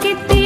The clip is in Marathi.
que te